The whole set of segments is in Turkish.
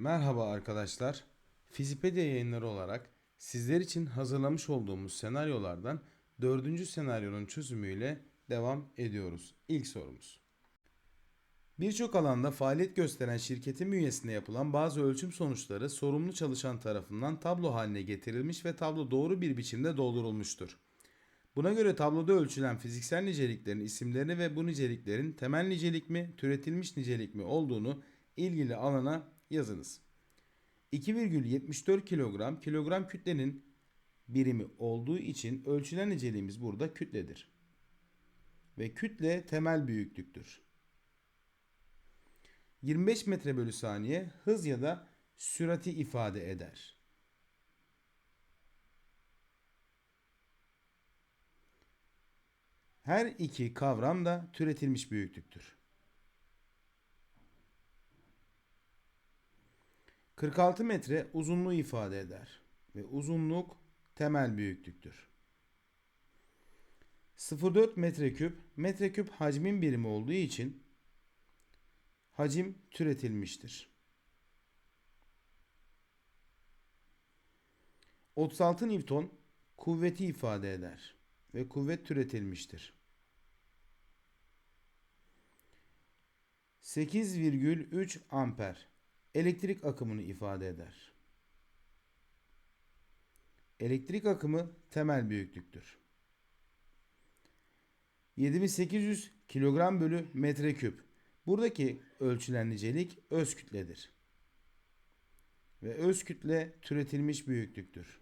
Merhaba arkadaşlar. Fizipedia yayınları olarak sizler için hazırlamış olduğumuz senaryolardan dördüncü senaryonun çözümüyle devam ediyoruz. İlk sorumuz. Birçok alanda faaliyet gösteren şirketin bünyesinde yapılan bazı ölçüm sonuçları sorumlu çalışan tarafından tablo haline getirilmiş ve tablo doğru bir biçimde doldurulmuştur. Buna göre tabloda ölçülen fiziksel niceliklerin isimlerini ve bu niceliklerin temel nicelik mi, türetilmiş nicelik mi olduğunu ilgili alana yazınız. 2,74 kilogram kilogram kütlenin birimi olduğu için ölçülen niceliğimiz burada kütledir. Ve kütle temel büyüklüktür. 25 metre bölü saniye hız ya da sürati ifade eder. Her iki kavram da türetilmiş büyüklüktür. 46 metre uzunluğu ifade eder ve uzunluk temel büyüklüktür. 0,4 metreküp metreküp hacmin birimi olduğu için hacim türetilmiştir. 36 Newton kuvveti ifade eder ve kuvvet türetilmiştir. 8,3 amper elektrik akımını ifade eder. Elektrik akımı temel büyüklüktür. 7800 kilogram bölü metreküp. Buradaki ölçülen nicelik öz kütledir. Ve öz kütle türetilmiş büyüklüktür.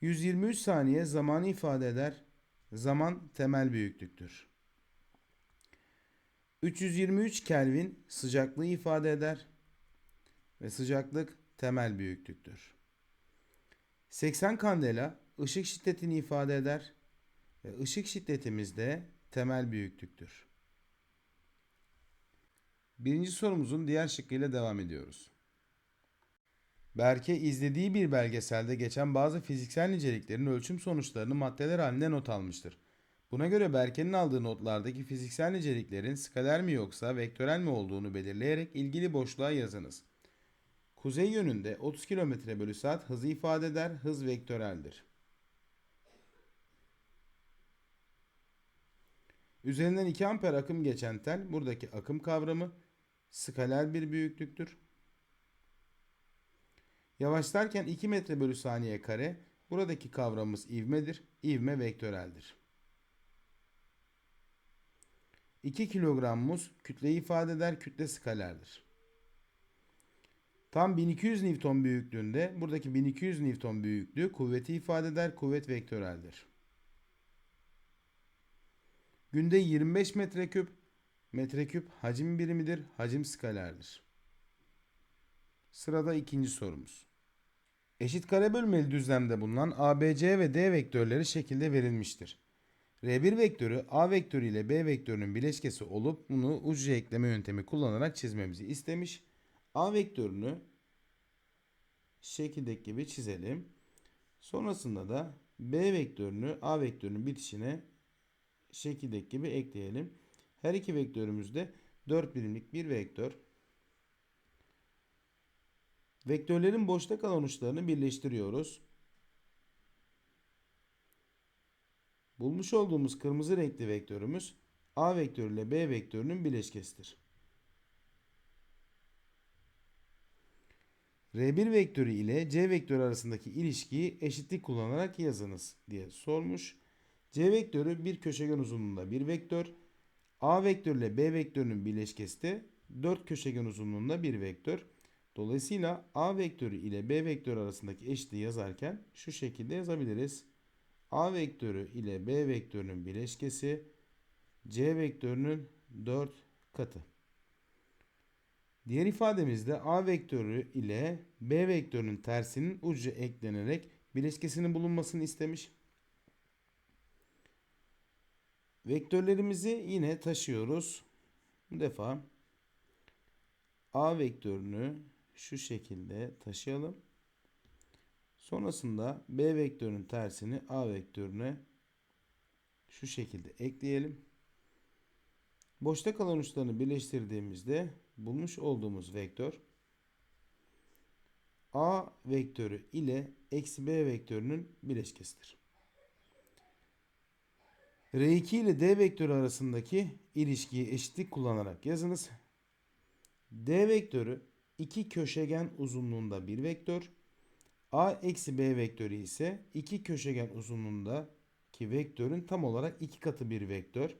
123 saniye zamanı ifade eder. Zaman temel büyüklüktür. 323 Kelvin sıcaklığı ifade eder ve sıcaklık temel büyüklüktür. 80 kandela ışık şiddetini ifade eder ve ışık şiddetimiz de temel büyüklüktür. Birinci sorumuzun diğer şıkkıyla devam ediyoruz. Berke izlediği bir belgeselde geçen bazı fiziksel niceliklerin ölçüm sonuçlarını maddeler halinde not almıştır. Buna göre Berke'nin aldığı notlardaki fiziksel niceliklerin skaler mi yoksa vektörel mi olduğunu belirleyerek ilgili boşluğa yazınız. Kuzey yönünde 30 km bölü saat hızı ifade eder, hız vektöreldir. Üzerinden 2 amper akım geçen tel, buradaki akım kavramı skaler bir büyüklüktür. Yavaşlarken 2 metre bölü saniye kare, buradaki kavramımız ivmedir, ivme vektöreldir. 2 kilogram muz kütleyi ifade eder, kütle skalerdir. Tam 1200 Newton büyüklüğünde, buradaki 1200 Newton büyüklüğü kuvveti ifade eder, kuvvet vektöreldir. Günde 25 metreküp, metreküp hacim birimidir, hacim skalerdir. Sırada ikinci sorumuz. Eşit kare bölmeli düzlemde bulunan ABC ve D vektörleri şekilde verilmiştir. R1 vektörü A vektörü ile B vektörünün bileşkesi olup bunu ucu ekleme yöntemi kullanarak çizmemizi istemiş. A vektörünü şekildeki gibi çizelim. Sonrasında da B vektörünü A vektörünün bitişine şekildeki gibi ekleyelim. Her iki vektörümüz de 4 birimlik bir vektör. Vektörlerin boşta kalan uçlarını birleştiriyoruz. Bulmuş olduğumuz kırmızı renkli vektörümüz A vektörü ile B vektörünün bileşkesidir. R1 vektörü ile C vektörü arasındaki ilişkiyi eşitlik kullanarak yazınız diye sormuş. C vektörü bir köşegen uzunluğunda bir vektör. A vektörü ile B vektörünün bileşkesi de 4 köşegen uzunluğunda bir vektör. Dolayısıyla A vektörü ile B vektörü arasındaki eşitliği yazarken şu şekilde yazabiliriz. A vektörü ile B vektörünün bileşkesi C vektörünün 4 katı. Diğer ifademizde A vektörü ile B vektörünün tersinin ucu eklenerek bileşkesinin bulunmasını istemiş. Vektörlerimizi yine taşıyoruz. Bu defa A vektörünü şu şekilde taşıyalım. Sonrasında B vektörünün tersini A vektörüne şu şekilde ekleyelim. Boşta kalan uçlarını birleştirdiğimizde bulmuş olduğumuz vektör A vektörü ile eksi B vektörünün bileşkesidir. R2 ile D vektörü arasındaki ilişkiyi eşitlik kullanarak yazınız. D vektörü iki köşegen uzunluğunda bir vektör. A eksi B vektörü ise iki köşegen uzunluğundaki vektörün tam olarak iki katı bir vektör.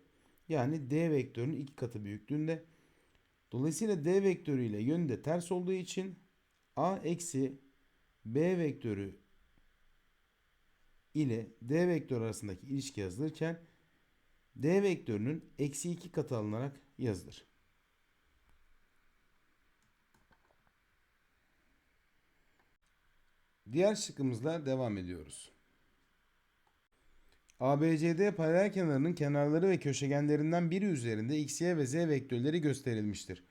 Yani D vektörünün iki katı büyüklüğünde. Dolayısıyla D vektörü ile yönü de ters olduğu için A eksi B vektörü ile D vektörü arasındaki ilişki yazılırken D vektörünün eksi iki katı alınarak yazılır. Diğer şıkkımızla devam ediyoruz. ABCD paralel kenarının kenarları ve köşegenlerinden biri üzerinde x, ve z vektörleri gösterilmiştir.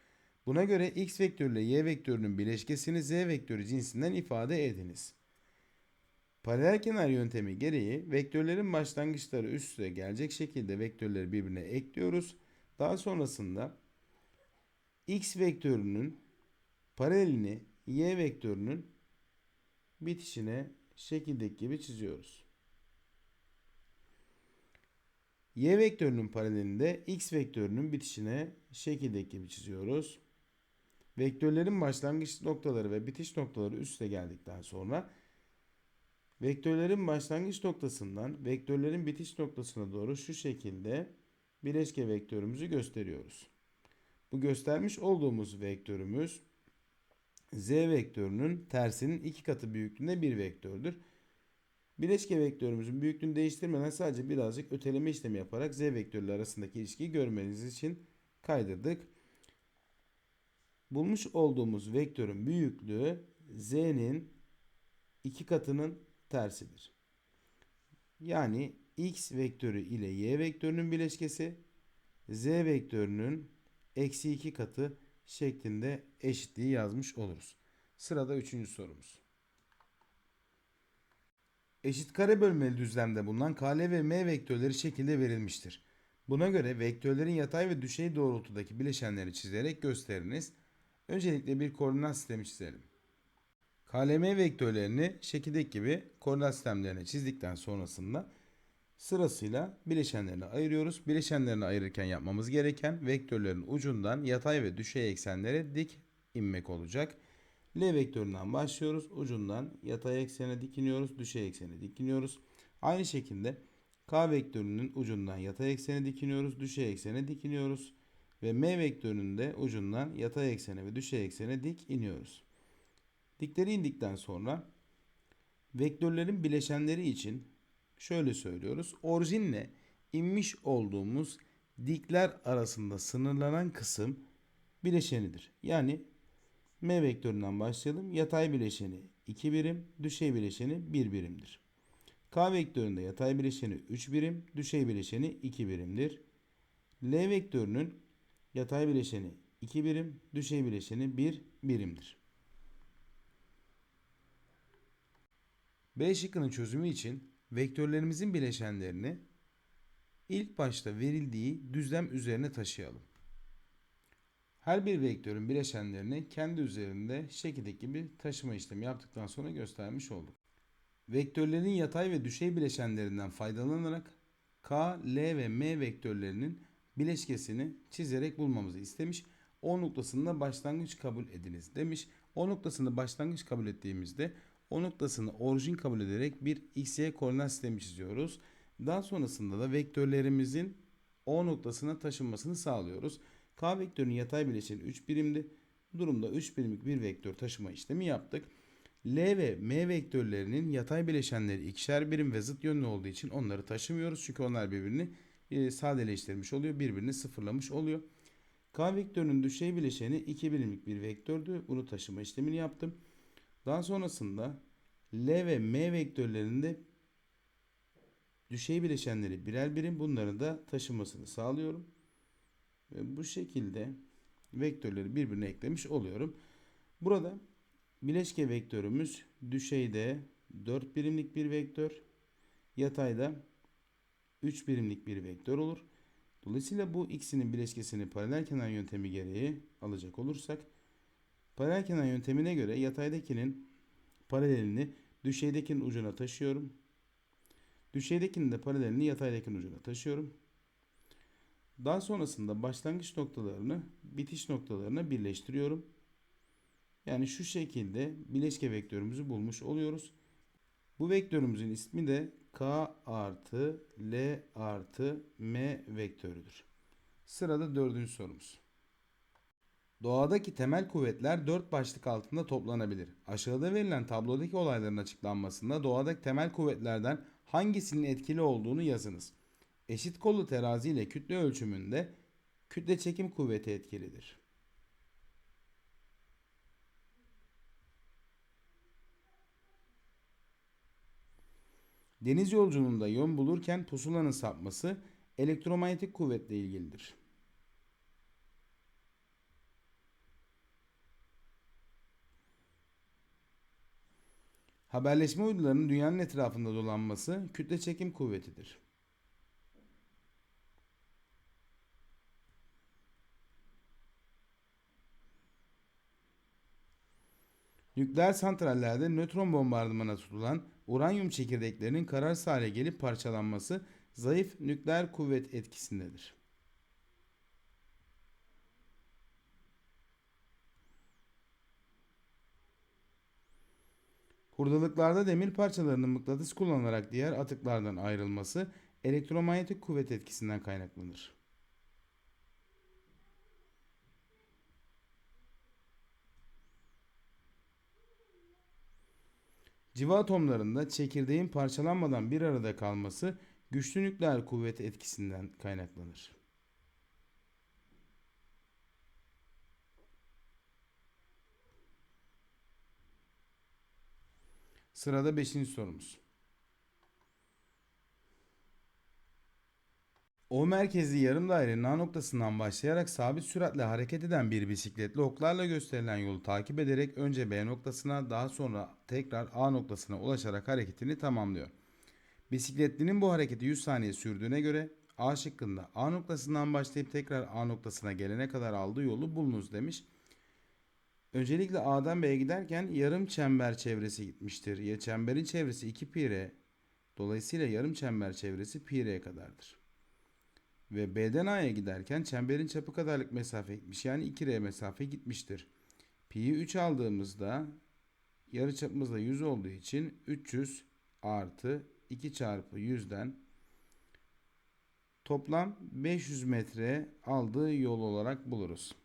Buna göre x vektörü ile y vektörünün bileşkesini z vektörü cinsinden ifade ediniz. Paralel kenar yöntemi gereği vektörlerin başlangıçları üst üste gelecek şekilde vektörleri birbirine ekliyoruz. Daha sonrasında x vektörünün paralelini y vektörünün bitişine şekildeki gibi çiziyoruz. Y vektörünün paralelinde x vektörünün bitişine şekildeki gibi çiziyoruz. Vektörlerin başlangıç noktaları ve bitiş noktaları üste geldikten sonra vektörlerin başlangıç noktasından vektörlerin bitiş noktasına doğru şu şekilde bileşke vektörümüzü gösteriyoruz. Bu göstermiş olduğumuz vektörümüz z vektörünün tersinin iki katı büyüklüğünde bir vektördür. Bileşke vektörümüzün büyüklüğünü değiştirmeden sadece birazcık öteleme işlemi yaparak z vektörleri arasındaki ilişkiyi görmeniz için kaydırdık. Bulmuş olduğumuz vektörün büyüklüğü z'nin iki katının tersidir. Yani x vektörü ile y vektörünün bileşkesi z vektörünün eksi iki katı şeklinde eşitliği yazmış oluruz. Sırada üçüncü sorumuz. Eşit kare bölmeli düzlemde bulunan KL ve M vektörleri şekilde verilmiştir. Buna göre vektörlerin yatay ve düşey doğrultudaki bileşenleri çizerek gösteriniz. Öncelikle bir koordinat sistemi çizelim. KLM vektörlerini şekildeki gibi koordinat sistemlerine çizdikten sonrasında sırasıyla bileşenlerini ayırıyoruz. Bileşenlerini ayırırken yapmamız gereken vektörlerin ucundan yatay ve düşey eksenlere dik inmek olacak. L vektöründen başlıyoruz. Ucundan yatay eksene dikiniyoruz. Düşey eksene dikiniyoruz. Aynı şekilde K vektörünün ucundan yatay eksene dikiniyoruz. Düşey eksene dikiniyoruz. Ve M vektörünün de ucundan yatay eksene ve düşey eksene dik iniyoruz. Dikleri indikten sonra vektörlerin bileşenleri için şöyle söylüyoruz. Orijinle inmiş olduğumuz dikler arasında sınırlanan kısım bileşenidir. Yani M vektöründen başlayalım. Yatay bileşeni 2 birim, düşey bileşeni 1 birimdir. K vektöründe yatay bileşeni 3 birim, düşey bileşeni 2 birimdir. L vektörünün yatay bileşeni 2 birim, düşey bileşeni 1 birimdir. B şıkkının çözümü için vektörlerimizin bileşenlerini ilk başta verildiği düzlem üzerine taşıyalım. Her bir vektörün bileşenlerini kendi üzerinde şekildeki gibi taşıma işlemi yaptıktan sonra göstermiş olduk. Vektörlerin yatay ve düşey bileşenlerinden faydalanarak K, L ve M vektörlerinin bileşkesini çizerek bulmamızı istemiş. O noktasında başlangıç kabul ediniz demiş. O noktasında başlangıç kabul ettiğimizde o noktasını orijin kabul ederek bir xy koordinat sistemi çiziyoruz. Daha sonrasında da vektörlerimizin o noktasına taşınmasını sağlıyoruz. K vektörünün yatay bileşeni 3 birimdi. Bu durumda 3 birimlik bir vektör taşıma işlemi yaptık. L ve M vektörlerinin yatay bileşenleri ikişer birim ve zıt yönlü olduğu için onları taşımıyoruz. Çünkü onlar birbirini e, sadeleştirmiş oluyor. Birbirini sıfırlamış oluyor. K vektörünün düşey bileşeni 2 birimlik bir vektördü. Bunu taşıma işlemini yaptım. Daha sonrasında L ve M vektörlerinde düşey bileşenleri birer birim bunların da taşımasını sağlıyorum. Ve bu şekilde vektörleri birbirine eklemiş oluyorum. Burada bileşke vektörümüz düşeyde 4 birimlik bir vektör, yatayda 3 birimlik bir vektör olur. Dolayısıyla bu ikisinin bileşkesini paralel kenar yöntemi gereği alacak olursak paralel kenar yöntemine göre yataydakinin paralelini düşeydekinin ucuna taşıyorum. Düşeydekinin de paralelini yataydakinin ucuna taşıyorum. Daha sonrasında başlangıç noktalarını bitiş noktalarına birleştiriyorum. Yani şu şekilde bileşke vektörümüzü bulmuş oluyoruz. Bu vektörümüzün ismi de K artı L artı M vektörüdür. Sırada dördüncü sorumuz. Doğadaki temel kuvvetler dört başlık altında toplanabilir. Aşağıda verilen tablodaki olayların açıklanmasında doğadaki temel kuvvetlerden hangisinin etkili olduğunu yazınız. Eşit kollu terazi ile kütle ölçümünde kütle çekim kuvveti etkilidir. Deniz yolculuğunda yön bulurken pusulanın sapması elektromanyetik kuvvetle ilgilidir. Haberleşme uydularının dünyanın etrafında dolanması kütle çekim kuvvetidir. Nükleer santrallerde nötron bombardımana tutulan uranyum çekirdeklerinin kararsız hale gelip parçalanması zayıf nükleer kuvvet etkisindedir. Hurdalıklarda demir parçalarının mıknatıs kullanılarak diğer atıklardan ayrılması elektromanyetik kuvvet etkisinden kaynaklanır. Civa atomlarında çekirdeğin parçalanmadan bir arada kalması güçlü nükleer kuvvet etkisinden kaynaklanır. Sırada 5. sorumuz. O merkezli yarım dairenin A noktasından başlayarak sabit süratle hareket eden bir bisikletle oklarla gösterilen yolu takip ederek önce B noktasına daha sonra tekrar A noktasına ulaşarak hareketini tamamlıyor. Bisikletlinin bu hareketi 100 saniye sürdüğüne göre A şıkkında A noktasından başlayıp tekrar A noktasına gelene kadar aldığı yolu bulunuz demiş. Öncelikle A'dan B'ye giderken yarım çember çevresi gitmiştir. Ya çemberin çevresi 2 pi r. Dolayısıyla yarım çember çevresi pi r kadardır. Ve B'den A'ya giderken çemberin çapı kadarlık mesafe gitmiş. Yani 2R mesafe gitmiştir. Pi'yi 3 aldığımızda yarı çapımız da 100 olduğu için 300 artı 2 çarpı 100'den toplam 500 metre aldığı yol olarak buluruz.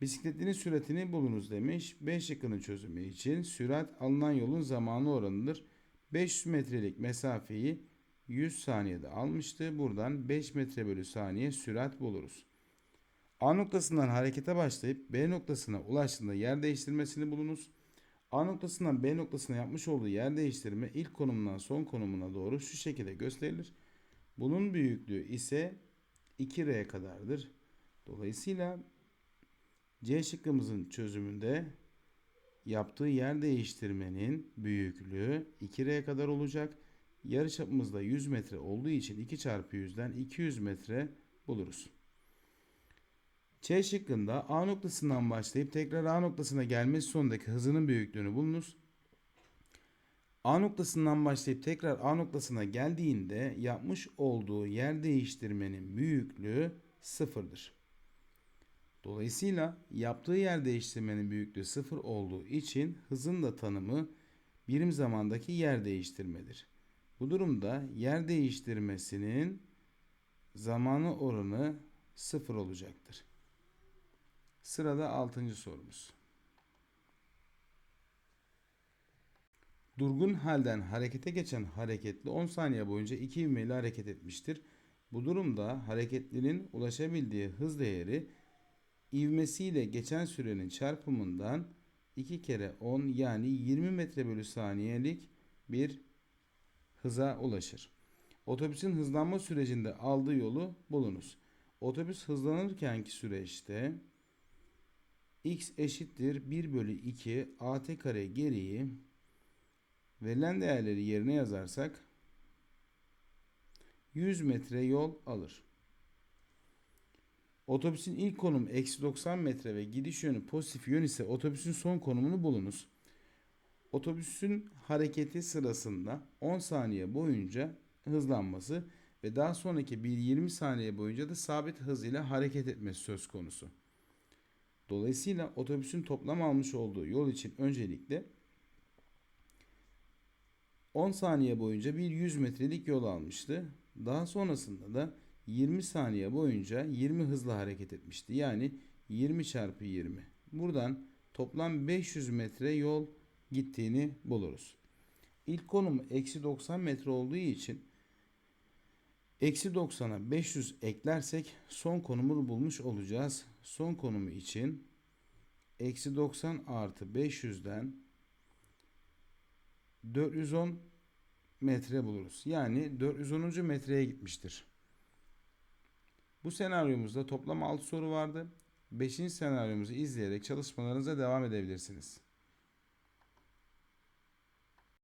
Bisikletinin süratini bulunuz demiş. 5 şıkkının çözümü için sürat alınan yolun zamanı oranıdır. 500 metrelik mesafeyi 100 saniyede almıştı. Buradan 5 metre bölü saniye sürat buluruz. A noktasından harekete başlayıp B noktasına ulaştığında yer değiştirmesini bulunuz. A noktasından B noktasına yapmış olduğu yer değiştirme ilk konumundan son konumuna doğru şu şekilde gösterilir. Bunun büyüklüğü ise 2R kadardır. Dolayısıyla C şıkkımızın çözümünde yaptığı yer değiştirmenin büyüklüğü 2R kadar olacak. Yarıçapımız da 100 metre olduğu için 2 çarpı 100'den 200 metre buluruz. C şıkkında A noktasından başlayıp tekrar A noktasına gelmesi sonundaki hızının büyüklüğünü bulunuz. A noktasından başlayıp tekrar A noktasına geldiğinde yapmış olduğu yer değiştirmenin büyüklüğü sıfırdır. Dolayısıyla yaptığı yer değiştirmenin büyüklüğü sıfır olduğu için hızın da tanımı birim zamandaki yer değiştirmedir. Bu durumda yer değiştirmesinin zamanı oranı sıfır olacaktır. Sırada 6. sorumuz. Durgun halden harekete geçen hareketli 10 saniye boyunca 2 ivmeyle hareket etmiştir. Bu durumda hareketlinin ulaşabildiği hız değeri ivmesiyle geçen sürenin çarpımından 2 kere 10 yani 20 metre bölü saniyelik bir hıza ulaşır. Otobüsün hızlanma sürecinde aldığı yolu bulunuz. Otobüs hızlanırkenki süreçte x eşittir 1 bölü 2 at kare gereği verilen değerleri yerine yazarsak 100 metre yol alır. Otobüsün ilk konumu eksi 90 metre ve gidiş yönü pozitif yön ise otobüsün son konumunu bulunuz. Otobüsün hareketi sırasında 10 saniye boyunca hızlanması ve daha sonraki bir 20 saniye boyunca da sabit hız ile hareket etmesi söz konusu. Dolayısıyla otobüsün toplam almış olduğu yol için öncelikle 10 saniye boyunca bir 100 metrelik yol almıştı. Daha sonrasında da 20 saniye boyunca 20 hızla hareket etmişti. Yani 20 çarpı 20. Buradan toplam 500 metre yol gittiğini buluruz. İlk konumu eksi 90 metre olduğu için eksi 90'a 500 eklersek son konumunu bulmuş olacağız. Son konumu için eksi 90 artı 500'den 410 metre buluruz. Yani 410. metreye gitmiştir. Bu senaryomuzda toplam 6 soru vardı. 5. senaryomuzu izleyerek çalışmalarınıza devam edebilirsiniz.